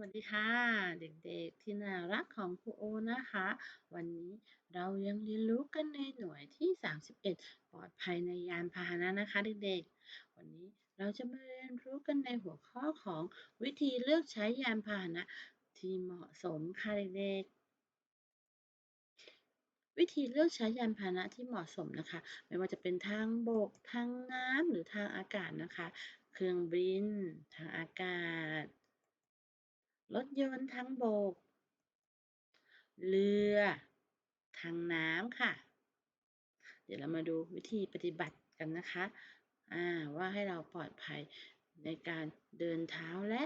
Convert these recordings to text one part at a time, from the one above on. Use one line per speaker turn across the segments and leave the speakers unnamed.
วัสดีค่ะ เด็กๆ ที่น่ารักของครูโอนะคะ วันนี้เรายังเรียนรู้กันในหน่วยที่ 31 ปลอดภัยในยานพาหนะนะคะเด็กๆ วันนี้เราจะมาเรียนรู้กันในหัวข้อของวิธีเลือกใช้ยานพาหนะที่เหมาะสมค่ะเด็กๆ วิธีเลือกใช้ยานพาหนะที่เหมาะสมนะคะ ไม่ว่าจะเป็นทางบก ทางน้ำหรือทางอากาศนะคะ เครื่องบิน ทางอากาศ รถยนต์ทางบก เรือ ทางน้ำค่ะ เดี๋ยวเรามาดูวิธีปฏิบัติกันนะคะ ว่าให้เราปลอดภัย ในการเดินเท้าและ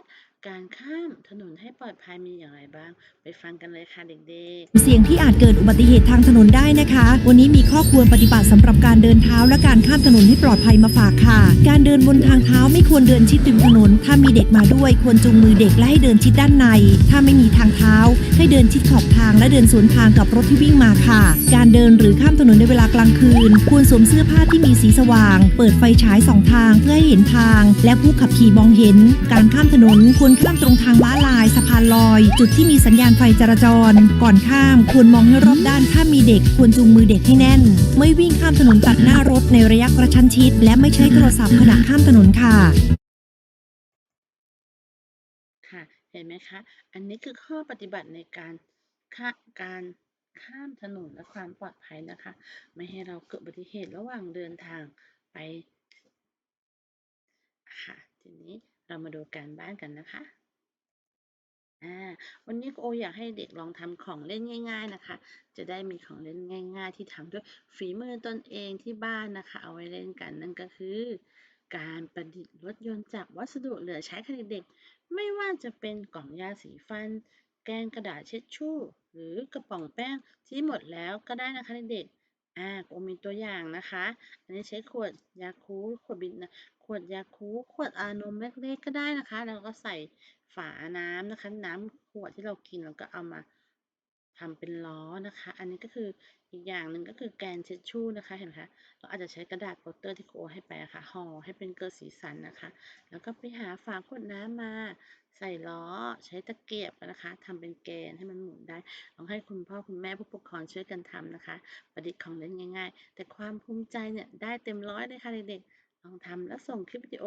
การข้ามถนนให้ปลอดภัยมีอย่างไรบ้าง ไปฟังกันเลยค่ะเด็ก
ๆ เสี่ยงที่อาจเกิดอุบัติเหตุทางถนนได้นะคะ วันนี้มีข้อควรปฏิบัติสำหรับการเดินเท้าและการข้ามถนนให้ปลอดภัยมาฝากค่ะ การเดินบนทางเท้าไม่ควรเดินชิดริมถนน ถ้ามีเด็กมาด้วยควรจูงมือเด็กและให้เดินชิดด้านใน ถ้าไม่มีทางเท้า ให้เดินชิดขอบทางและเดินสวนทางกับรถที่วิ่งมาค่ะ การเดินหรือข้ามถนนในเวลากลางคืน ควรสวมเสื้อผ้าที่มีสีสว่าง เปิดไฟฉายสองทางเพื่อให้เห็นทาง และผู้ขับขี่มองเห็น การข้ามถนนควรข้ามตรงทางม้าลาย สะพานลอย จุดที่มีสัญญาณไฟจราจร ก่อนข้ามควรมองให้รอบด้านถ้ามีเด็กควรจูงมือเด็กให้แน่น ไม่วิ่งข้ามถนนตัดหน้ารถในระยะกระชั้นชิด และไม่ใช้โทรศัพท์ขณะข้ามถนนค่ะ
ค่ะเห็นไหมคะ อันนี้คือข้อปฏิบัติในการค่าการข้ามถนนและความปลอดภัยนะคะ ไม่ให้เราเกิดอุบัติเหตุระหว่างเดินทางไปค่ะ ทีนี้เรามาดูการบ้านกันนะคะอ่าวันนี้โออยากให้เด็กลองทำของเล่นง่าย ๆนะคะ จะได้มีของเล่นง่าย ๆ ที่ทำด้วยฝีมือตนเองที่บ้านนะคะ เอาไว้เล่นกันนั่นก็คือ การประดิษฐ์รถยนต์จากวัสดุเหลือใช้ขณะเด็กไม่ว่าจะเป็นกล่องยาสีฟัน แกนกระดาษเช็ดชู่ หรือกระป๋องแป้งที่หมดแล้วก็ได้นะคะเด็ก อ่าโอมีตัวอย่างนะคะ อันนี้ใช้ขวดยาคูขวดบินนะขวดยาคูขวดอานมเล็กๆก็ได้นะคะ แล้วก็ใส่ฝาน้ำนะคะ น้ำขวดที่เรากินเราก็เอามา ทำเป็นล้อนะคะ อันนี้ก็คืออีกอย่างหนึ่งก็คือแกนเช็ดชู่นะคะ เห็นไหมคะ เราอาจจะใช้กระดาษโปสเตอร์ที่โคให้ไปค่ะห่อให้เป็นเกลือสีสันนะคะ แล้วก็ไปหาฝาขวดน้ำมา ใส่ล้อใช้ตะเกียบนะคะทำเป็นแกนให้มันหมุนได้ลองให้คุณพ่อคุณแม่ผู้ปกครองช่วยกันทำนะคะ ประดิษฐ์ของเล่นง่าย ๆ แต่ความภูมิใจเนี่ยได้เต็มร้อยเลยค่ะเด็กๆลองทำแล้วส่งคลิปวิดีโอ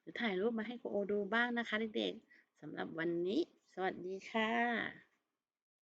หรือถ่ายรูปมาให้ครูโอดูบ้างนะคะเด็กๆสำหรับวันนี้ สวัสดีค่ะ